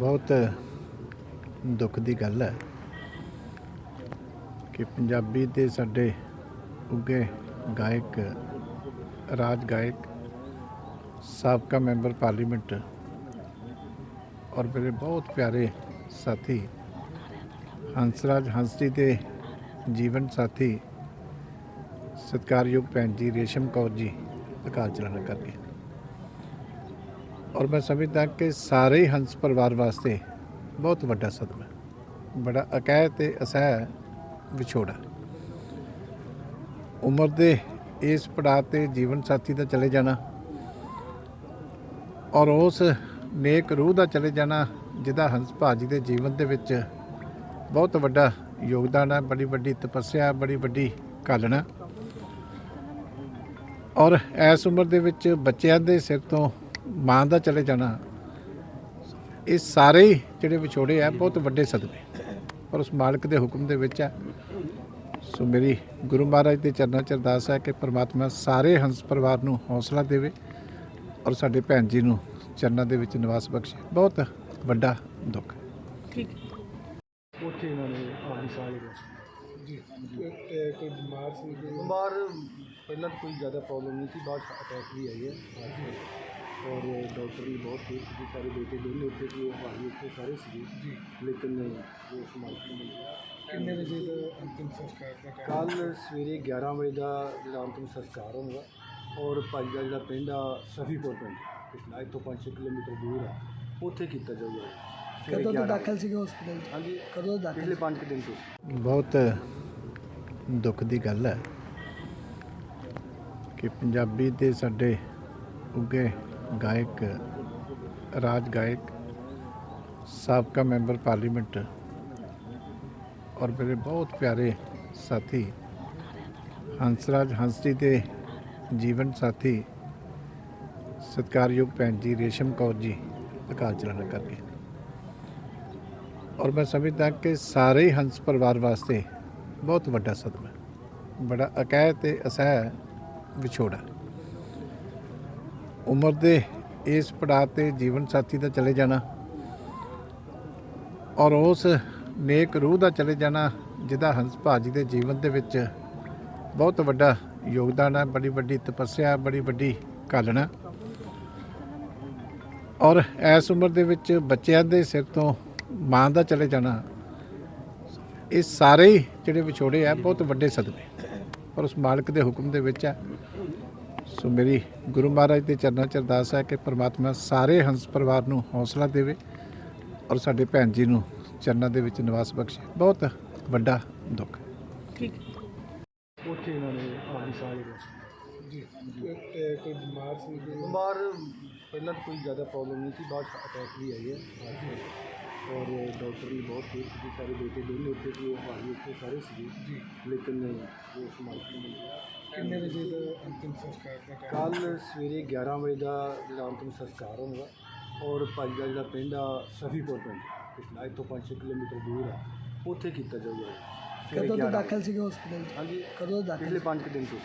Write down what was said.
ਬਹੁਤ ਦੁੱਖ ਦੀ ਗੱਲ ਹੈ ਕਿ ਪੰਜਾਬੀ ਦੇ ਸਾਡੇ ਉੱਗੇ ਗਾਇਕ, ਰਾਜ ਗਾਇਕ, ਸਾਬਕਾ ਮੈਂਬਰ ਪਾਰਲੀਮੈਂਟ ਔਰ ਮੇਰੇ ਬਹੁਤ ਪਿਆਰੇ ਸਾਥੀ ਹੰਸਰਾਜ ਹੰਸਜੀ ਦੇ ਜੀਵਨ ਸਾਥੀ, ਸਤਿਕਾਰਯੋਗ ਭੈਣ ਜੀ ਰੇਸ਼ਮ ਕੌਰ ਜੀ, ਅਕਾਲ ਚਲਾਣਾ ਕਰਕੇ ਔਰ ਮੈਂ ਸਮਝਦਾ ਕਿ ਸਾਰੇ ਹੰਸ ਪਰਿਵਾਰ ਵਾਸਤੇ ਬਹੁਤ ਵੱਡਾ ਸਦਮਾ ਬੜਾ ਅਕਹਿ ਤੇ ਅਸਹਿ ਵਿਛੋੜਾ ਉਮਰ ਦੇ ਇਸ ਪੜਾਅ ਤੇ ਜੀਵਨ ਸਾਥੀ ਦਾ ਚਲੇ ਜਾਣਾ ਔਰ ਉਸ ਨੇਕ ਰੂਹ ਦਾ ਚਲੇ ਜਾਣਾ ਜਿਹਦਾ ਹੰਸ ਭਾਜੀ ਦੇ ਜੀਵਨ ਦੇ ਵਿੱਚ ਬਹੁਤ ਵੱਡਾ ਯੋਗਦਾਨ ਹੈ, ਬੜੀ ਵੱਡੀ ਤਪੱਸਿਆ, ਬੜੀ ਵੱਡੀ ਘਾਲਣਾ। ਔਰ ਇਸ ਉਮਰ ਦੇ ਵਿੱਚ ਬੱਚਿਆਂ ਦੇ ਸਿਰ ਤੋਂ ਮਾਂ ਦਾ ਚਲੇ ਜਾਣਾ ਇਹ ਸਾਰੇ ਹੀ ਜਿਹੜੇ ਵਿਛੋੜੇ ਆ ਬਹੁਤ ਵੱਡੇ ਸਦਮੇ ਪਰ ਉਸ ਮਾਲਕ ਦੇ ਹੁਕਮ ਦੇ ਵਿੱਚ ਹੈ ਸੋ ਮੇਰੀ ਗੁਰੂ ਮਹਾਰਾਜ ਦੇ ਚਰਨਾਂ 'ਚ ਅਰਦਾਸ ਹੈ ਕਿ ਪ੍ਰਮਾਤਮਾ ਸਾਰੇ ਹੰਸ ਪਰਿਵਾਰ ਨੂੰ ਹੌਸਲਾ ਦੇਵੇ ਔਰ ਸਾਡੇ ਭੈਣ ਜੀ ਨੂੰ ਚਰਨਾਂ ਦੇ ਵਿੱਚ ਨਿਵਾਸ ਬਖਸ਼ੇ। ਬਹੁਤ ਵੱਡਾ ਦੁੱਖ। ਹੈ। ਉੱਥੇ ਇਹਨਾਂ ਨੇ ਆਪਣੀ ਸਾਹ ਲਈ ਜੀ। ਤੇ ਕੋਈ ਬਿਮਾਰ ਸੀ ਬਿਮਾਰ ਪਹਿਲਾਂ ਕੋਈ ਜ਼ਿਆਦਾ ਪ੍ਰੋਬਲਮ ਨਹੀਂ ਸੀ ਬਾਅਦ ਅਟੈਕ ਵੀ ਆਈ ਹੈ। ਔਰ ਡਾਕਟਰ ਵੀ ਬਹੁਤ ਠੀਕ ਸੀ ਸਾਰੇ ਬੇਟੇ ਦੋਨੇ ਉੱਥੇ ਸੀ ਉਹ ਭਾਈ ਉੱਥੇ ਸਾਰੇ ਸੀ। ਜੀ। ਲੇਕਿਨ ਜੋ ਸਮਾਪਤ ਮਿਲ ਕਿੰਨੇ ਵਜੇ ਦਾ ਅੰਤਿਮ ਸੰਸਕਾਰ ਦਾ ਕੱਲ ਸਵੇਰੇ 11 ਵਜੇ ਦਾ ਜਿਹੜਾ ਅੰਤਿਮ ਸੰਸਕਾਰ ਹੋਊਗਾ ਔਰ ਭਾਈ ਦਾ ਜਿਹੜਾ ਪਿੰਡ ਆ ਸਫੀਪੁਰ ਪਿੰਡ ਪਿਛਲਾ ਇੱਥੋਂ 5 ਕਿਲੋਮੀਟਰ ਦੂਰ ਆ ਉੱਥੇ ਕੀਤਾ ਜਾਊਗਾ। ਸਵੇਰੇ ਕਦੋਂ ਤੋਂ 11 ਦਾਖਲ ਸੀਗੇ ਹਸਪੀਟਲ ਹਾਂਜੀ। ਕਦੋਂ ਤੋਂ ਦਾਖਲ ਪਿਛਲੇ 5 ਦਿਨ ਤੋਂ। ਬਹੁਤ ਦੁੱਖ ਦੀ ਗੱਲ ਹੈ ਕਿ ਪੰਜਾਬੀ ਦੇ ਸਾਡੇ ਉੱਗੇ ਗਾਇਕ, ਰਾਜ ਗਾਇਕ ਸਾਬਕਾ ਮੈਂਬਰ ਪਾਰਲੀਮੈਂਟ ਔਰ ਮੇਰੇ ਬਹੁਤ ਪਿਆਰੇ ਸਾਥੀ ਹੰਸਰਾਜ ਹੰਸਜੀ ਦੇ ਜੀਵਨ ਸਾਥੀ ਸਤਿਕਾਰਯੋਗ ਭੈਣ ਜੀ ਰੇਸ਼ਮ ਕੌਰ ਜੀ, ਅਕਾਲ ਚਲਾਣਾ ਕਰ ਔਰ ਮੈਂ ਸਮਝਦਾ ਕਿ ਸਾਰੇ ਹੰਸ ਪਰਿਵਾਰ ਵਾਸਤੇ ਬਹੁਤ ਵੱਡਾ ਸਦਮਾ, ਬੜਾ ਅਕਹਿ ਤੇ ਅਸਹਿ ਵਿਛੋੜਾ। ਉਮਰ ਦੇ ਇਸ ਪੜਾਅ ਤੇ ਜੀਵਨ ਸਾਥੀ ਦਾ ਚਲੇ ਜਾਣਾ ਔਰ ਉਸ ਨੇਕ ਰੂਹ ਦਾ ਚਲੇ ਜਾਣਾ ਜਿਹਦਾ ਹੰਸ ਭਾਜੀ ਦੇ ਜੀਵਨ ਦੇ ਵਿੱਚ ਬਹੁਤ ਵੱਡਾ ਯੋਗਦਾਨ ਹੈ ਬੜੀ ਵੱਡੀ ਤਪੱਸਿਆ, ਬੜੀ ਵੱਡੀ ਘਾਲਣਾ ਔਰ ਇਸ ਉਮਰ ਦੇ ਵਿੱਚ ਬੱਚਿਆਂ ਦੇ ਸਿਰ ਤੋਂ ਮਾਂ ਦਾ ਚਲੇ ਜਾਣਾ, ਇਹ ਸਾਰੇ ਹੀ ਜਿਹੜੇ ਵਿਛੋੜੇ ਆ, ਬਹੁਤ ਵੱਡੇ ਸਦਮੇ। ਪਰ ਉਸ ਮਾਲਕ ਦੇ ਹੁਕਮ ਦੇ ਵਿੱਚ ਹੈ ਸੋ ਮੇਰੀ ਗੁਰੂ ਮਹਾਰਾਜ ਦੇ ਚਰਨਾਂ 'ਚ ਅਰਦਾਸ ਹੈ ਕਿ ਪ੍ਰਮਾਤਮਾ ਸਾਰੇ ਹੰਸ ਪਰਿਵਾਰ ਨੂੰ ਹੌਸਲਾ ਦੇਵੇ ਔਰ ਸਾਡੇ ਭੈਣ ਜੀ ਨੂੰ ਚਰਨਾਂ ਦੇ ਵਿੱਚ ਨਿਵਾਸ ਬਖਸ਼ੇ। ਬਹੁਤ ਵੱਡਾ ਦੁੱਖ ਹੈ। ਉੱਥੇ ਇਹਨਾਂ ਨੇ ਆਪਣੀ ਸਾਹ ਲਈ ਜੀ। ਤੇ ਕੋਈ ਬਿਮਾਰ ਸੀ ਕੋਈ? ਬਿਮਾਰ ਪਹਿਲਾਂ ਤਾਂ ਕੋਈ ਜ਼ਿਆਦਾ ਪ੍ਰੋਬਲਮ ਨਹੀਂ ਸੀ ਬਾਅਦ ਅਟੈਕ ਵੀ ਆਈ ਹੈ। ਔਰ ਡਾਕਟਰ ਵੀ ਬਹੁਤ ਠੀਕ ਸੀ ਸਾਰੇ ਬੇਟੇ ਦੋਨੇ ਉੱਥੇ ਸੀ ਉਹ ਭਾਈ ਉੱਥੇ ਸਾਰੇ ਸੀ ਜੀ। ਲੇਕਿਨ ਜੋ ਗਿਆ ਕਿੰਨੇ ਵਜੇ ਦਾ ਅੰਤਿਮ ਸੰਸਕਾਰ ਦਾ ਟਾਈਮ ਕੱਲ ਸਵੇਰੇ 11 ਵਜੇ ਦਾ ਜਿਹੜਾ ਅੰਤਿਮ ਸੰਸਕਾਰ ਹੋਊਗਾ ਔਰ ਭਾਈ ਦਾ ਜਿਹੜਾ ਪਿੰਡ ਆ ਸਫੀਪੁਰ ਪਿੰਡ ਪਿਛਲਾ ਇੱਥੋਂ 5 ਕਿਲੋਮੀਟਰ ਦੂਰ ਆ ਉੱਥੇ ਕੀਤਾ ਜਾਊਗਾ। ਸਵੇਰੇ ਕਦੋਂ ਤੋਂ 11 ਦਾਖਲ ਸੀਗੇ ਹਸਪੀਟਲ ਹਾਂਜੀ। ਕਦੋਂ ਤੋਂ ਦਾਖਲ ਪਿਛਲੇ 5 ਦਿਨ ਤੋਂ।